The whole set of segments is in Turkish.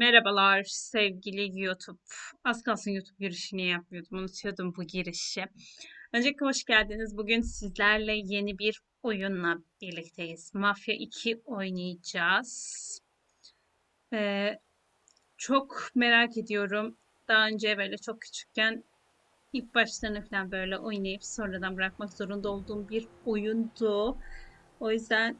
Merhabalar sevgili YouTube. Az kalsın YouTube girişini yapmıyordum. Unutuyordum bu girişi. Öncelikle hoş geldiniz. Bugün sizlerle yeni bir oyunla birlikteyiz. Mafya 2 oynayacağız. Ee, çok merak ediyorum. Daha önce böyle çok küçükken ilk başlarını falan böyle oynayıp sonradan bırakmak zorunda olduğum bir oyundu. O yüzden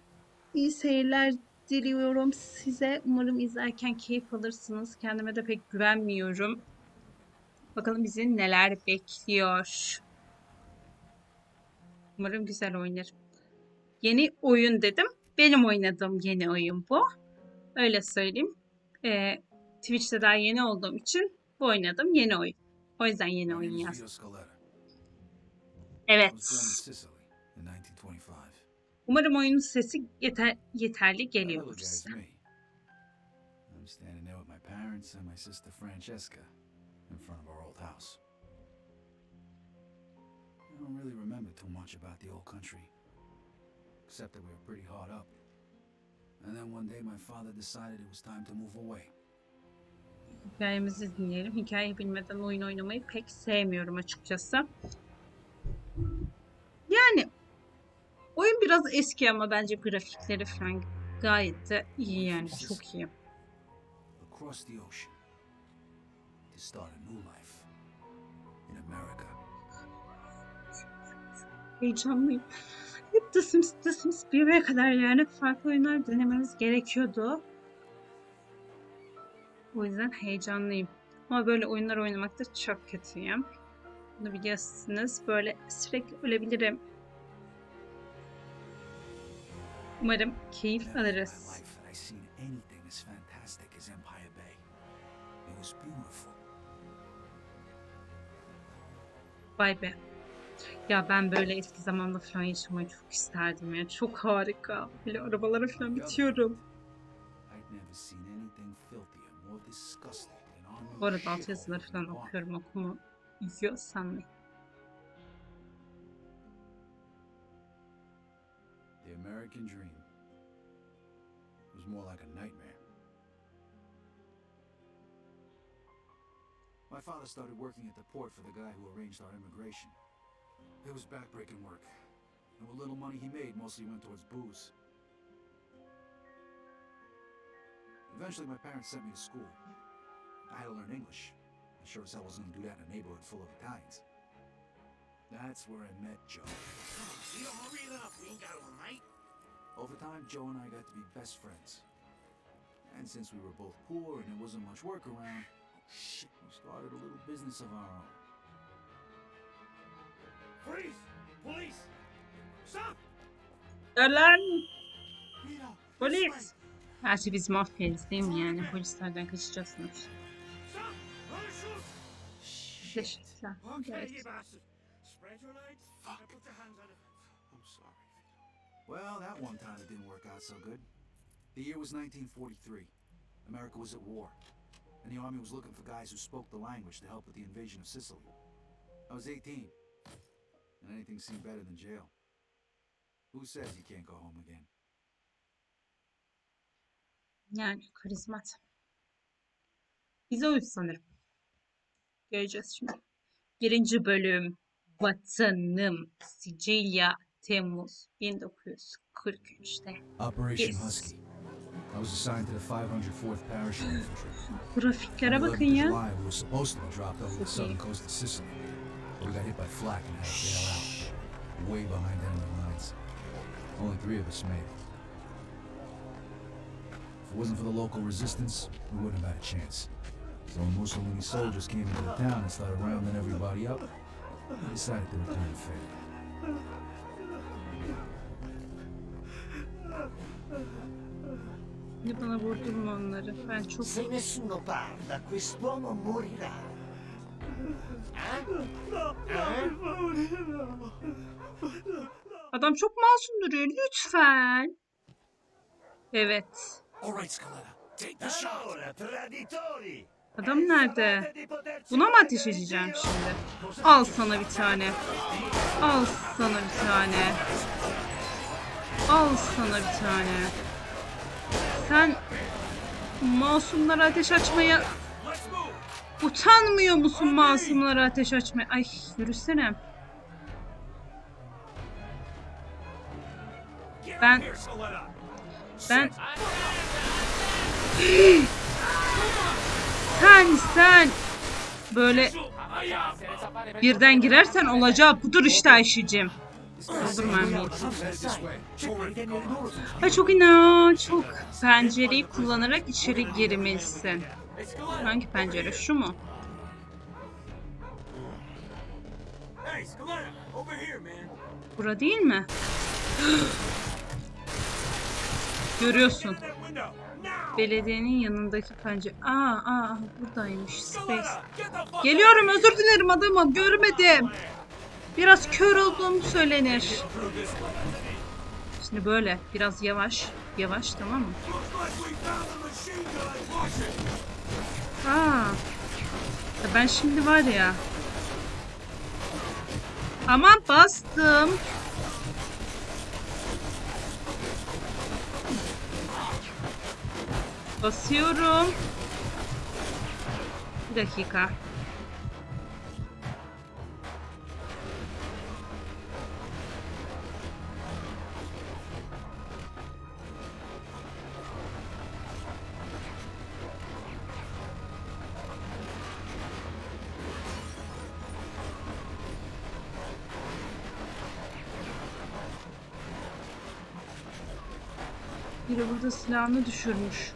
iyi seyirler diliyorum size. Umarım izlerken keyif alırsınız. Kendime de pek güvenmiyorum. Bakalım bizi neler bekliyor. Umarım güzel oynarım. Yeni oyun dedim. Benim oynadığım yeni oyun bu. Öyle söyleyeyim. Ee, Twitch'te daha yeni olduğum için bu oynadığım yeni oyun. O yüzden yeni oyun yazdım. Evet. I was born in Sicily in 1925. Umarım oyunun sesi yeter, yeterli geliyordur size. I'm standing there with my parents and my sister Francesca in front of our old house. I don't really remember too much about the old country, except that we were pretty hard up. And then one day my father decided it was time to move away. Hikayemizi dinleyelim. Hikayeyi bilmeden oyun oynamayı pek sevmiyorum açıkçası. Yani oyun biraz eski ama bence grafikleri falan gayet de iyi yani çok iyi. Across the ocean to start a new life in America. Heyecanlıyım. Hep The Sims, The Sims 1'e kadar yani farklı oyunlar denememiz gerekiyordu. O yüzden heyecanlıyım. Ama böyle oyunlar oynamakta çok kötüyüm. Bunu biliyorsunuz. Böyle sürekli ölebilirim. It was beautiful. Vay be. Ya ben böyle eski zamanda falan yaşamayı çok isterdim ya. Çok harika. Böyle arabalara falan bitiyorum. Bu arada shithole altyazıları falan okuyorum okumu izliyorsan. The American dream more like a nightmare. My father started working at the port for the guy who arranged our immigration. It was backbreaking work. And what little money he made mostly went towards booze. Eventually, my parents sent me to school. I had to learn English. I sure as hell wasn't to do that in a neighborhood full of Italians. That's where I met Joe. You don't hurry up. We ain't got all night. Over time, Joe and I got to be best friends. And since we were both poor and there wasn't much work around, shit, we started a little business of our own. Freeze! Police! Stop! Lan! Vito! Polis! Gerçi biz mafyayız değil mi yani? Polislerden kaçacaksınız. Stop! Don't shoot! Şişt falan. Okay, Evet. you bastard. Spread your legs. Fuck. Put your hands on it. I'm sorry, Vito. Well, that one time it didn't work out so good. The year was 1943. America was at war. And the army was looking for guys who spoke the language to help with the invasion of Sicily. I was 18. And anything seemed better than jail. Who says you can't go home again? Yani karizmat. Bize uyuz sanırım. Göreceğiz şimdi. Birinci bölüm. Vatanım. Sicilya. Temmuz 1943'te. Operation. Husky. I was assigned to the 504th Parachute Infantry. Grafiklere bakın ya. Were supposed to be dropped over the southern coast of Sicily. But we got hit by flak and had to bail out. Way behind enemy lines. Only three of us made it. If it wasn't for the local resistance, we wouldn't have had a chance. So when Mussolini soldiers came into the town and started rounding everybody up, we decided to return the favor. Ne bana vurdurma onları. Ben çok Se nessuno parla, quest'uomo morirà. Eh? Eh? Adam çok masum duruyor. Lütfen. Evet. All right, Scaletta. Take the shot. Allora, traditori! Adam nerede? Buna mı ateş edeceğim şimdi? Al sana bir tane. Al sana bir tane. Al sana bir tane. Sen Masumlara ateş açmaya utanmıyor musun masumlara ateş açmaya? Ay yürüsene. Ben-. Ben... sen sen böyle birden girersen olacağı budur işte Ayşe'cim. Mermiyi. Ay çok inan çok pencereyi kullanarak içeri girmelisin. Hangi pencere şu mu? Bura değil mi? Görüyorsun. Belediyenin yanındaki pencere. Aa, aa buradaymış. Space. Geliyorum özür dilerim adamım görmedim. Biraz kör olduğum söylenir. Şimdi böyle biraz yavaş yavaş tamam mı? Aa. Ben şimdi var ya. Aman bastım. Basıyorum. Bir dakika. Burada silahını düşürmüş.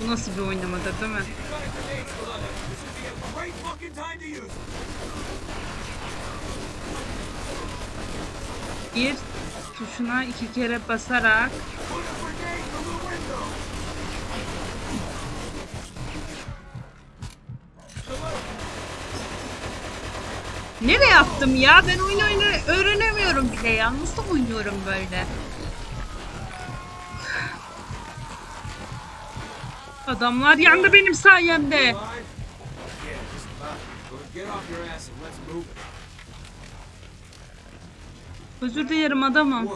Bu nasıl bir oynamadır değil mi? Bir tuşuna iki kere basarak Nereye attım ya? Ben oyun oyunu öğrenemiyorum bile ya. Nasıl oynuyorum böyle? Adamlar yandı benim sayemde. Özür dilerim adamım.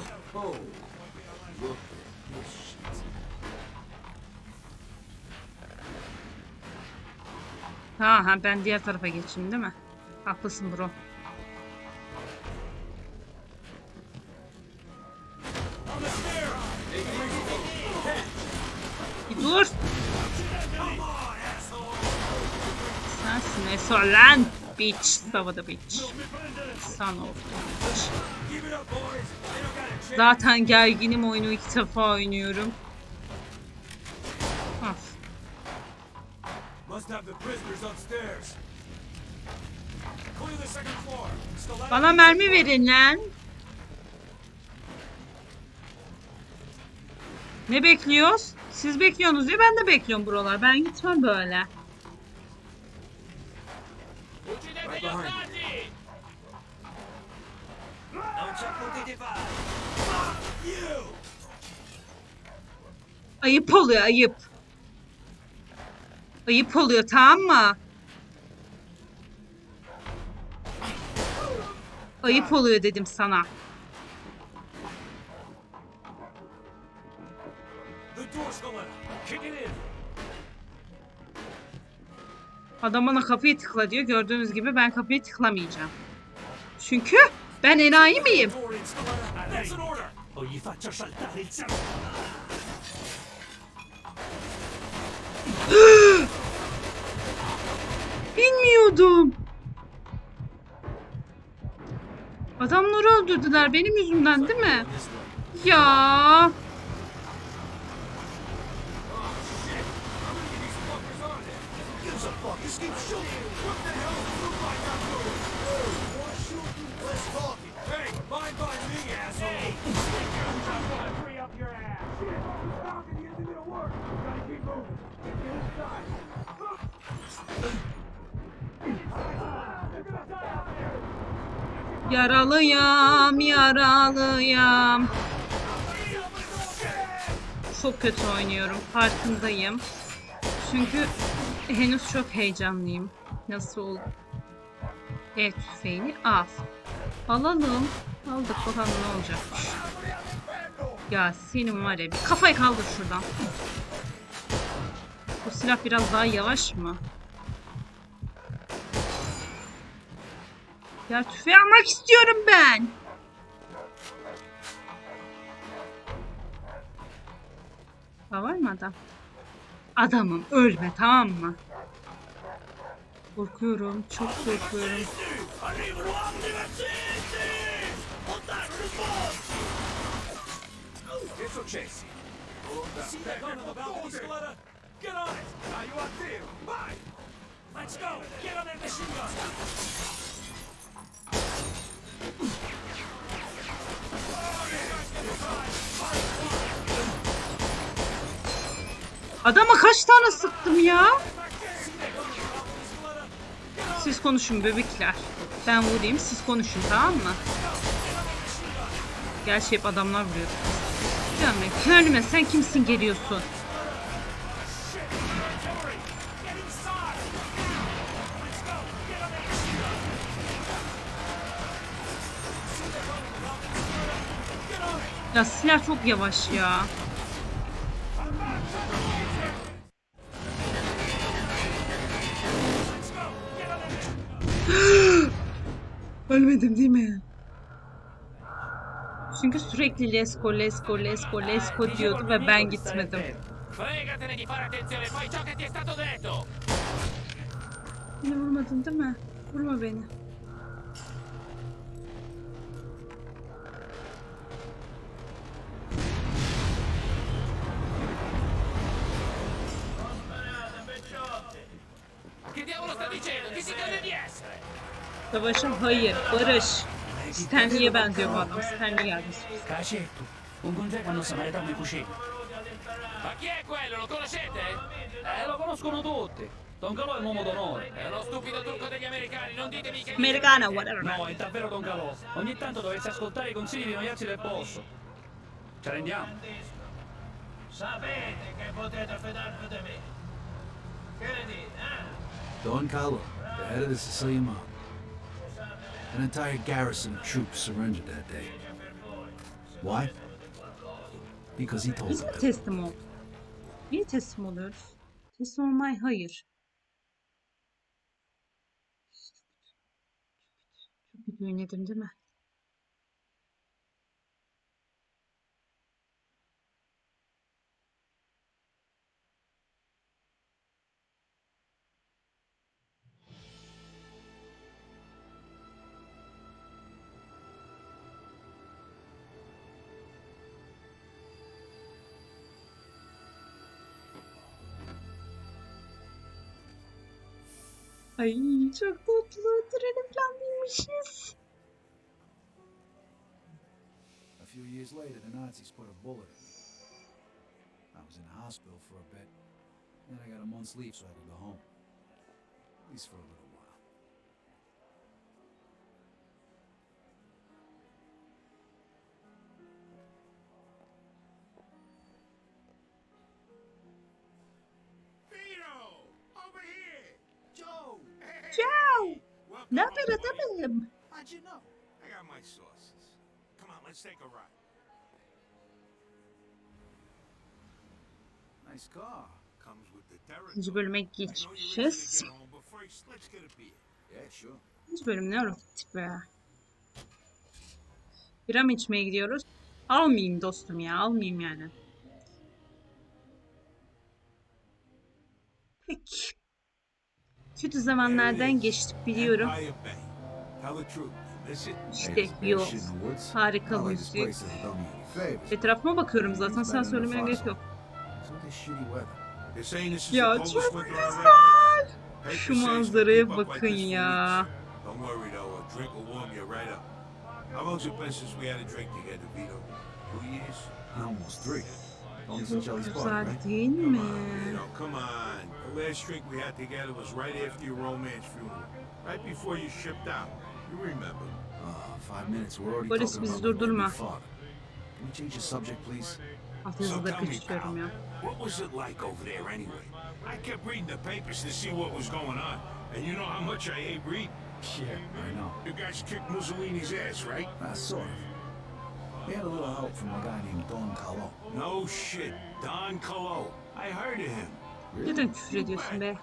Ha ha ben diğer tarafa geçeyim değil mi? Haklısın bro. Bir dur. Sensin Eso lan. Bitch. Savada bitch. Son chance. Zaten gerginim oyunu ilk defa oynuyorum. Must have the prisoners upstairs. Bana mermi verin lan. Ne bekliyoruz? Siz bekliyorsunuz diye ben de bekliyorum buralar. Ben gitmem böyle. Ayıp oluyor ayıp. Ayıp oluyor tamam mı? Ayıp oluyor dedim sana. Adam bana kapıyı tıkla diyor. Gördüğünüz gibi ben kapıyı tıklamayacağım. Çünkü ben enayi miyim? Door Adamları öldürdüler benim yüzümden değil mi? Ya. Use a fuck, just keep shooting! Less talking! Hey, mind by me, asshole. Free up your ass. Falcon, you isn't gonna work. Gotta keep moving. Get inside. They're gonna die out there. Yaralıyam, yaralıyam. Çok kötü oynuyorum, farkındayım. Çünkü henüz çok heyecanlıyım. Nasıl oldu? Evet, tüfeğini al. Alalım. Aldık bakalım ne olacak. Ya senin var ya bir kafayı kaldır şuradan. Bu silah biraz daha yavaş mı? Ya tüfeği almak istiyorum ben. Ha var mı adam? Adamım ölme tamam mı? Korkuyorum çok korkuyorum. Let's go! Get on that machine gun! Adama kaç tane sıktım ya? Siz konuşun bebekler. Ben vurayım siz konuşun tamam mı? Gerçi hep adamlar vuruyor. Canım kendime sen kimsin geliyorsun? Ya silah çok yavaş ya. Ölmedim değil mi? Çünkü sürekli Lesko, Lesko, Lesko, Lesko diyordu ve ben gitmedim. Beni vurmadın değil mi? Vurma beni. Savaşa hayır, barış. Stanley'e benziyor bu adam. Stanley gelmiş. Cacetto, un conte quando samaritano i cucini. Ma chi è quello? Lo conoscete? Eh, lo conoscono tutti. Don Calò è un uomo d'onore. È uno stupido trucco degli americani, non ditemi che... Americana, whatever. No, è davvero Don Calò. Ogni tanto dovresti ascoltare i consigli di noiazzi del posto. Ci rendiamo? Sapete che potete fidarvi di me. Che ne dite, eh? Don Carlo, the head of the Sicilian mob. An entire garrison of troops surrendered that day. Why? Because he told Biz them mi teslim olduk? Niye teslim oluyoruz? Teslim olmay hayır. Çok kötü oynadım değil mi? Ay çok tatlı. Trene falan binmişiz. A few years later, the Nazis put a bullet in me. I was in the hospital for a bit. Then I got a month's leave so I could go home. At least for a little Ne adamım? How'd you know? I got my sources. Come on, let's take a ride. Nice car. Comes with the territory. Bölüme geçmişiz. Yeah, sure. İkinci bölüm ne vakit be? Bira mı içmeye gidiyoruz? Almayayım dostum ya. Almayayım yani. Peki. Kötü zamanlardan geçtik biliyorum. İşte yol. Harika müzik. Etrafıma bakıyorum zaten. Sen söylemene gerek yok. Ya çok güzel. Şu manzaraya bakın ya. How long's it been since we had a drink together, Vito? Two years? Almost three. Only Çok since Jelly's party, güzel değil mi? On, Vito, come on. The last drink we had together was right after your romance funeral. Right before you shipped out. You remember. Ah, five minutes. We're already Polis talking bizi about my durdurma. baby father. Can we change the subject, please? So yazıda tell me, kaçıyorum pal, ya. what was it like over there anyway? I kept reading the papers to see what was going on, and you know how much I hate reading. Yeah, I know. You guys kicked Mussolini's ass, right? Uh, sort of. We had a little help from a guy named Don Carlo. No shit. Don Colo. I heard of him. Neden küfür ediyorsun be?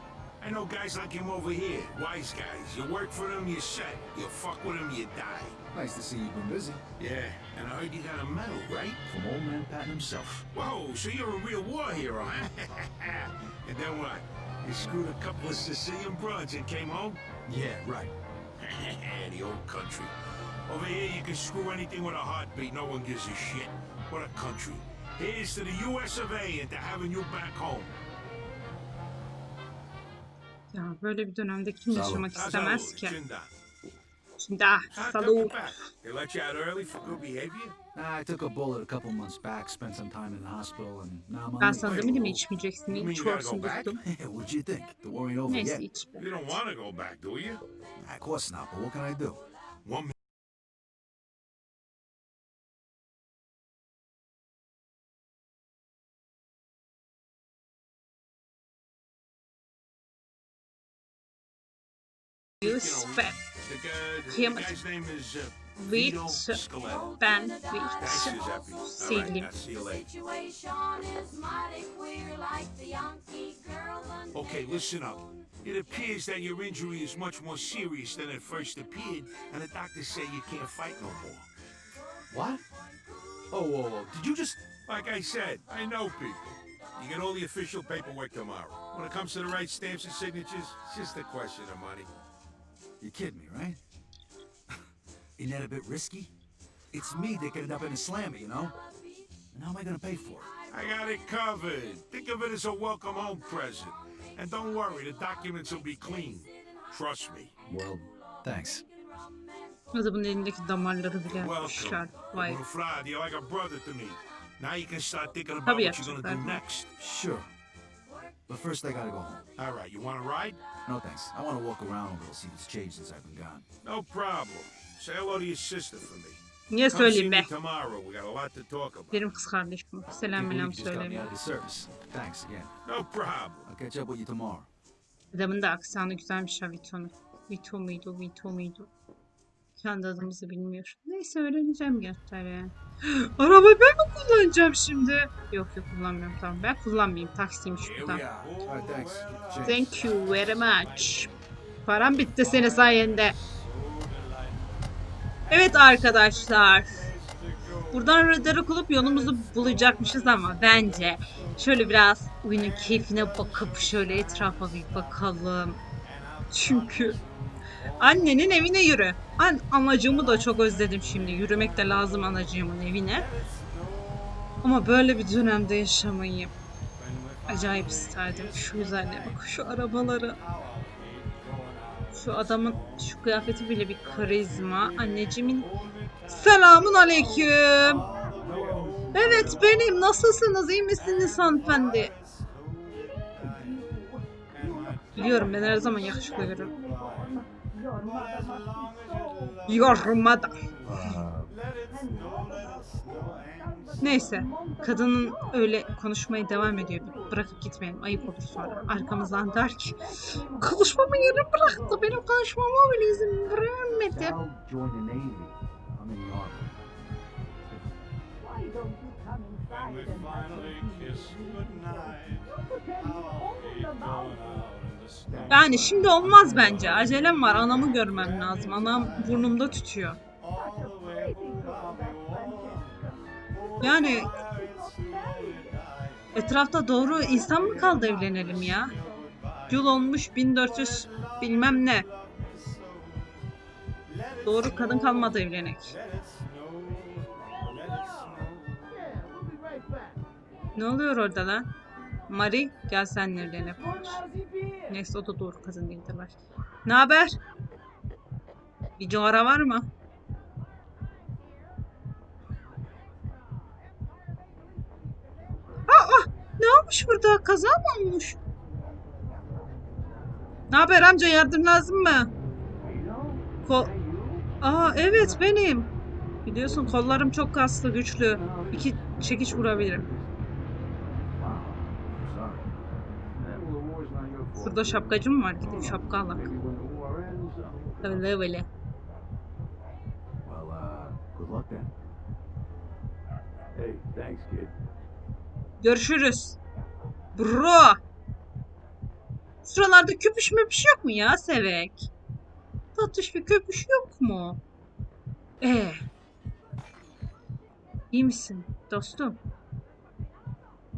I know guys like him over here. Wise guys. You work for them, you set. You fuck with them, you die. Nice to see you've been busy. Yeah, and I heard you got a medal, right? From old man Pat himself. Whoa, so you're a real war hero, huh? and then what? You screwed a couple of Sicilian broads and came home? Yeah, right. the old country. Over here, you can screw anything with a heartbeat. No one gives a shit. What a country. Here's to the U.S. of A. and to having you back home. Ya böyle bir dönemde kim Sağ yaşamak istemez ki? Şimdi ah, salut. They let you out early for good behavior? Nah, I took a bullet a couple months back, spent some time in the hospital, and now I'm on Ben sana demedim mi içmeyeceksin? You mean İç you gotta olsun go back? dostum. What'd you think? The war ain't over Neyse yet. iç be. You don't want to go back, do you? Of course not, but what can I do? One like the Yankee girl. on Okay, listen up. It appears that your injury is much more serious than it first appeared, and the doctors say you can't fight no more. What? Oh, whoa, whoa. Did you just... Like I said, I know people. You get all the official paperwork tomorrow. When it comes to the right stamps and signatures, it's just a question of money. You kidding me, right? Isn't that a bit risky? It's me that could end up in a slammer, you know? And how am I gonna pay for it? I got it covered. Think of it as a welcome home present. And don't worry, the documents will be clean. Trust me. Well, thanks. Adamın elindeki damarları bile Welcome. yapmışlar. Vay. Little Frad, you're like a brother to me. Now you can start thinking about Tabii what you're gonna do yapacaklar. next. Sure. But first I gotta go home. All right, you want to ride? No thanks. I wanna walk around a little, see what's changed since I've been gone. No problem. Say hello to your sister for me. Niye Come see söyleyeyim me be? tomorrow. We got a lot to talk about. Benim kız kardeşim. Selam selam you just got me söyleyeyim. out of the service. Thanks again. No problem. I'll catch up with you tomorrow. Adamın da aksanı güzelmiş ha Vito'nun. Vito muydu, Vito muydu? Kendi adımızı bilmiyor. Neyse öğreneceğim göster yani. Arabayı ben mi kullanacağım şimdi? Yok yok kullanmıyorum tamam. Ben kullanmayayım. Taksiymiş bu tamam. Thank you very much. Param bitti senin sayende. Evet arkadaşlar. Buradan radara olup yolumuzu bulacakmışız ama bence şöyle biraz oyunun keyfine bakıp şöyle etrafa bir bakalım. Çünkü annenin evine yürü. An anacığımı da çok özledim şimdi. Yürümek de lazım anacığımın evine. Ama böyle bir dönemde yaşamayı acayip isterdim. Şu güzelliğe bak, şu arabaları. Şu adamın şu kıyafeti bile bir karizma. Anneciğimin selamun aleyküm. Evet benim. Nasılsınız? İyi misiniz hanımefendi? Biliyorum ben her zaman yakışıklı görürüm. Yormada. Neyse. Kadının öyle konuşmaya devam ediyor. Bırakıp gitmeyelim. Ayıp olur sonra. Arkamızdan der ki konuşmamı yarım bıraktı. Benim konuşmama bile izin vermedi. The Navy. I'm in Yani şimdi olmaz bence. Acelem var. Anamı görmem lazım. Anam burnumda tütüyor. Yani etrafta doğru insan mı kaldı evlenelim ya? Yıl olmuş 1400 bilmem ne. Doğru kadın kalmadı evlenek. Ne oluyor orada lan? Mari gel senle evlenelim. Neyse o da doğru kadın değildir belki. Ne haber? Bir cigara var mı? Aa, ne olmuş burada? Kaza mı olmuş? Ne haber amca yardım lazım mı? Kol... Aa evet benim. Biliyorsun kollarım çok kaslı, güçlü. İki çekiç vurabilirim. Şurada şapkacı mı var? Gidip şapka alak. Öyle öyle. Uh. Görüşürüz. Bro. Şuralarda köpüş möpüş yok mu ya Sevek? Tatlış bir köpüş yok mu? Ee. İyi misin dostum?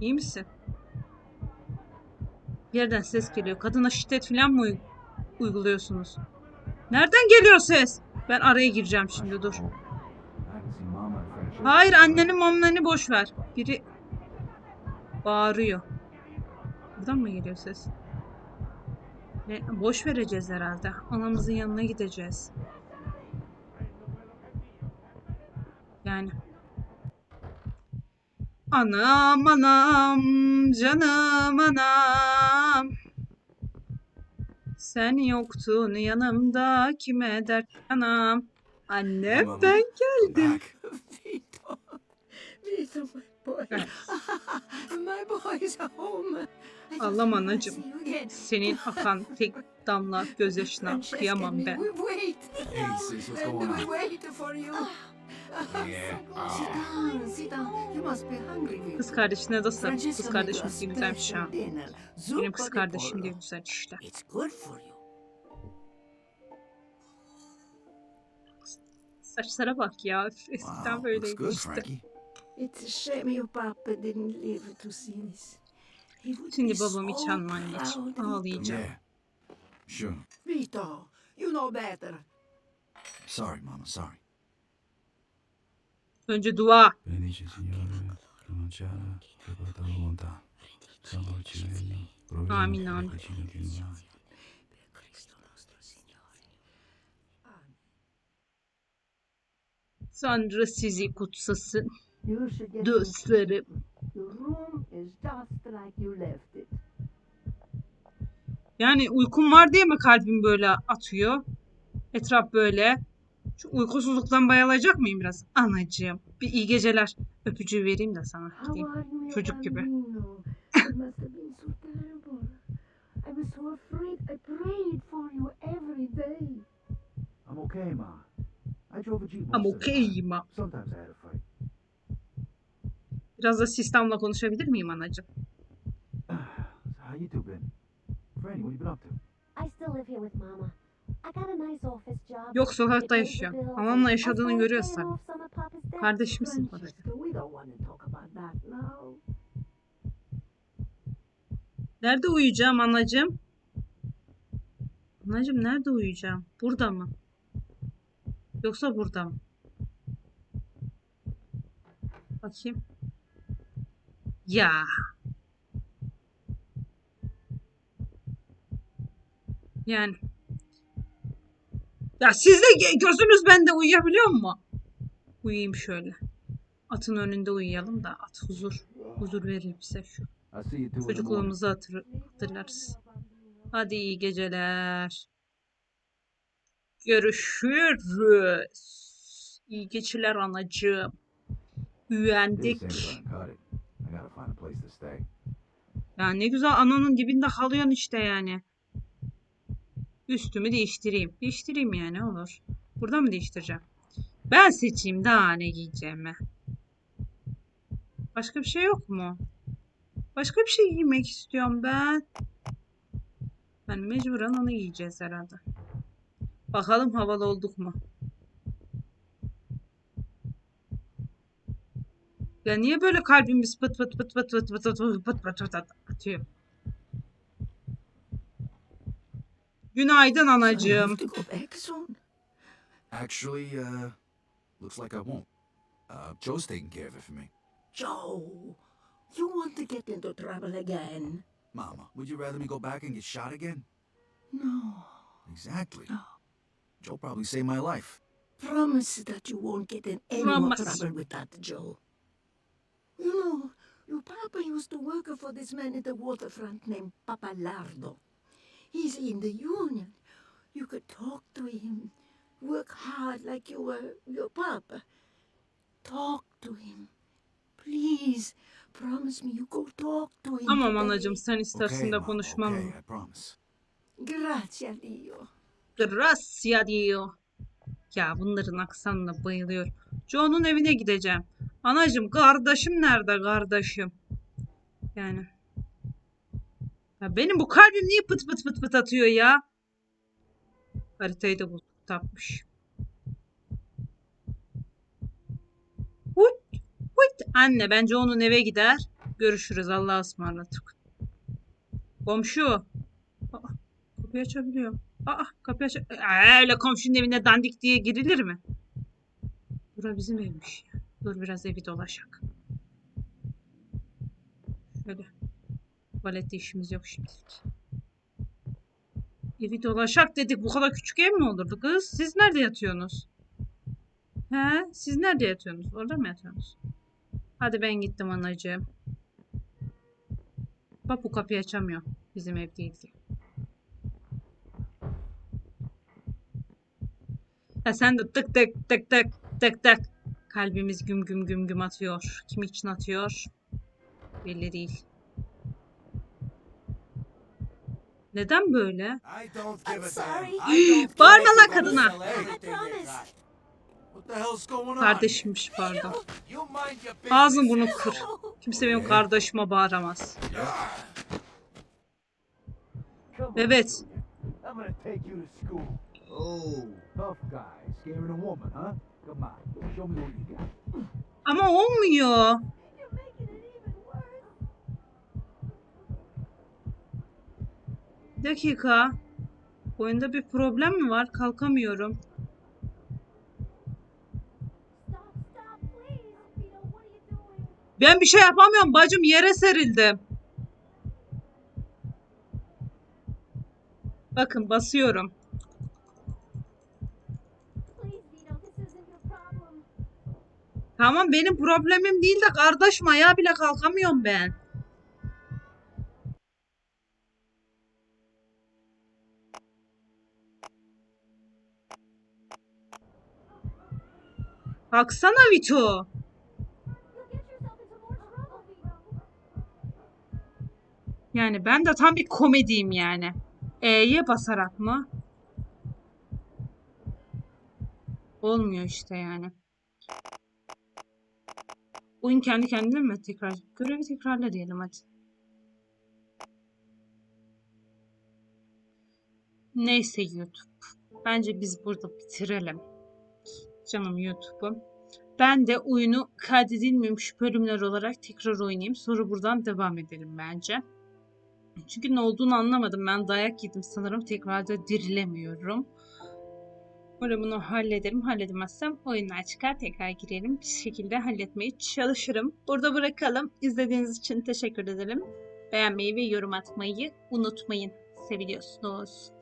İyi misin? Yerden ses geliyor. Kadına şiddet falan mı uy- uyguluyorsunuz? Nereden geliyor ses? Ben araya gireceğim şimdi dur. Hayır anneni mamleni boş ver. Biri bağırıyor. Buradan mı geliyor ses? Ne, boş vereceğiz herhalde. Anamızın yanına gideceğiz. Yani. Anam anam canım anam. Sen yoktun yanımda kime dert anam. Annem Mama, ben I'm geldim. back. Vito, Vito, my boy. My boy's home. I just Allah'ım wanna anacığım. see you again. Senin akan tek damla gözyaşına Francesca kıyamam ben. Wait. Hey, sis, what's going we on? wait for you. Yeah. Sit down, sit down. You must be hungry, Vito. Kız kardeşine de. Francesca Kız kardeşim diye güzelmiş ha. Benim kız kardeşim pollo. güzel işte. It's good for you. Saçlara bak ya. Eskiden böyleydi işte. It's a shame your papa didn't live to see this. Şimdi babam hiç so anla anneciğim. proud, Ağlayacağım. Yeah. Sure. Vito, you know better. Sorry, Mama, sorry. Önce dua. Amin amin. Tanrı sizi kutsasın. Dostlarım. Yani uykum var diye mi kalbim böyle atıyor? Etraf böyle. Şu uykusuzluktan bayılacak mıyım biraz? Anacığım. Bir iyi geceler. Öpücüğü vereyim de sana. You, Çocuk gibi. I'm okay, Ma. I drove a Jeep I'm okay. Ma. Sometimes I had a fight. Biraz da sistemle konuşabilir miyim anacığım? How you two been? Franny, what you been up to? I still live here with Mama. Yok sokakta yaşıyor. Anamla yaşadığını görüyoruz tabii. Kardeşimsin tabii. Nerede uyuyacağım anacığım? Anacığım nerede uyuyacağım? Burada mı? Yoksa burada mı? Bakayım. Ya. Yani ya siz de gözünüz bende uyuyabiliyor mu? Uyuyayım şöyle. Atın önünde uyuyalım da at huzur. Huzur verir bize şu. Çocukluğumuzu hatır, hatırlarız. Hadi iyi geceler. Görüşürüz. İyi geceler anacığım. Üyendik. Ya ne güzel ananın dibinde kalıyorsun işte yani. Üstümü değiştireyim. Değiştireyim yani olur. Burada mı değiştireceğim? Ben seçeyim daha ne giyeceğimi. Başka bir şey yok mu? Başka bir şey giymek istiyorum ben. Ben mecburen onu giyeceğiz herhalde. Bakalım havalı olduk mu? Ya niye böyle kalbimiz pıt pıt pıt pıt pıt pıt pıt pıt pıt pıt atıyor? Günaydın I have anacığım. to go back soon. Actually, uh, looks like I won't. Uh, Joe's taking care of it for me. Joe, you want to get into trouble again? Mama, would you rather me go back and get shot again? No. Exactly. No. Joe probably saved my life. Promise that you won't get in any more Promise. trouble with that, Joe. You know, your papa used to work for this man at the waterfront named Papa Lardo. He's in the union. You could talk to him. Work hard like you were your papa. Talk to him. Please, promise me you go talk to him. Tamam today. anacığım sen istersin Okay, de konuşmam okay? I promise. Grazie Dio. Gracia diyor. Ya bunların aksanına bayılıyorum. John'un evine gideceğim. Anacım kardeşim nerede kardeşim? Yani. Ya benim bu kalbim niye pıt pıt pıt pıt atıyor ya? Haritayı da bulduk tapmış. Hut, hut. Anne bence onun eve gider. Görüşürüz. Allah'a ısmarladık. Komşu. Aa, kapıyı açabiliyor. Aa, kapıyı aç. Aa, öyle komşunun evine dandik diye girilir mi? Bura bizim evmiş. Dur biraz evi dolaşak. Şöyle. Tuvalette işimiz yok şimdilik. Evi dolaşak dedik. Bu kadar küçük ev mi olurdu kız? Siz nerede yatıyorsunuz? He? Siz nerede yatıyorsunuz? Orada mı yatıyorsunuz? Hadi ben gittim anacığım. Bak bu kapıyı açamıyor. Bizim ev değil diye. Ya sen de tık tık tık tık tık tık. Kalbimiz güm güm güm güm atıyor. Kim için atıyor? Belli değil. Neden böyle? I don't give I'm a sorry. damn. I don't Bağırma care lan if kadına. you sell everything they promise. got. The hell's going on? Kardeşimmiş pardon. You mind your business. Ağzın bunu kır. Kimse benim kardeşime bağıramaz. Evet. I'm gonna take you to school. Oh, tough guy. Scaring a woman, huh? Come on, show me what you got. Ama olmuyor. You're making it even worse. Dakika. Oyunda bir problem mi var? Kalkamıyorum. Ben bir şey yapamıyorum. Bacım yere serildim. Bakın basıyorum. Tamam benim problemim değil de kardeşim ayağa bile kalkamıyorum ben. Baksana Vito. Yani ben de tam bir komediyim yani. E'ye basarak mı? Olmuyor işte yani. Oyun kendi kendine mi tekrar? Görevi tekrarla diyelim hadi. Neyse YouTube. Bence biz burada bitirelim. Canım YouTube'um. Ben de oyunu kaydedilmemiş bölümler olarak tekrar oynayayım. Sonra buradan devam edelim bence. Çünkü ne olduğunu anlamadım. Ben dayak yedim sanırım. Tekrar da dirilemiyorum. Umarım bunu hallederim. Halledemezsem oyunlar çıkar. Tekrar girelim. Bir şekilde halletmeye çalışırım. Burada bırakalım. İzlediğiniz için teşekkür ederim. Beğenmeyi ve yorum atmayı unutmayın. Seviliyorsunuz.